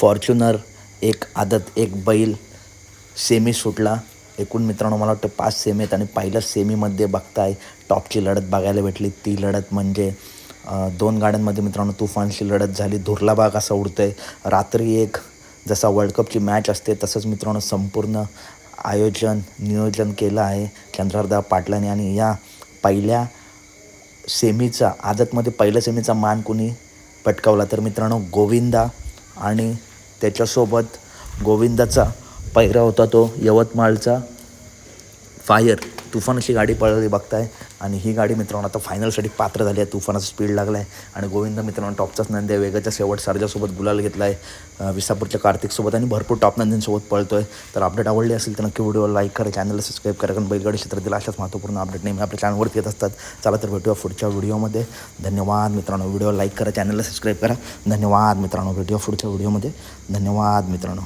Fortuner एक आदत एक बैल सेमी सुटला. एकूण मित्रांनो मला वाटतं पाच सेमी आहेत आणि पहिल्या सेमीमध्ये बघताय टॉपची लढत बघायला भेटली. ती लढत म्हणजे दोन गाड्यांमध्ये मित्रांनो तुफानशी लढत झाली. धुरलाबाग असा उडतोय. रात्री एक जसा वर्ल्ड कपची मॅच असते तसंच मित्रांनो संपूर्ण आयोजन नियोजन केलं आहे चंद्रदा पाटलाने. आणि या पहिल्या सेमीचा आदतमध्ये पहिल्या सेमीचा मान कुणी पटकावला? तर मित्रांनो गोविंदा आणि त्याच्यासोबत गोविंदाचा पहिरा होता तो यवतमाळचा. फायर. तुफान अशी गाडी पळवली बघताय. आणि ही गाडी मित्रांनो आता फायनलसाठी पात्र झाली आहे. तुफानाचा स्पीड लागला आहे आणि गोविंद मित्रांनो टॉपचाच नंदी आहे. वेगाच्या शेवट सर्जासोबत गुलाल घेतला आहे विसापूरच्या कार्तिकसोबत आणि भरपूर टॉप नंदींसोबत पळतो आहे तर अपडेट आवडली असेल तर नक्की व्हिडिओ लाईक करा. चॅनलला सबस्क्राईब करा. कारण बैलगाडी क्षेत्रातील अशाच महत्त्वपूर्ण अपडेट नेहमी आपल्या चॅनलवरती येत असतात. चला तर भेटूया पुढच्या व्हिडिओमध्ये धन्यवाद मित्रांनो. व्हिडिओ लाईक करा. चॅनलला सबस्क्राईब करा. धन्यवाद मित्रांनो. भेटूया पुढच्या व्हिडिओमध्ये धन्यवाद मित्रांनो.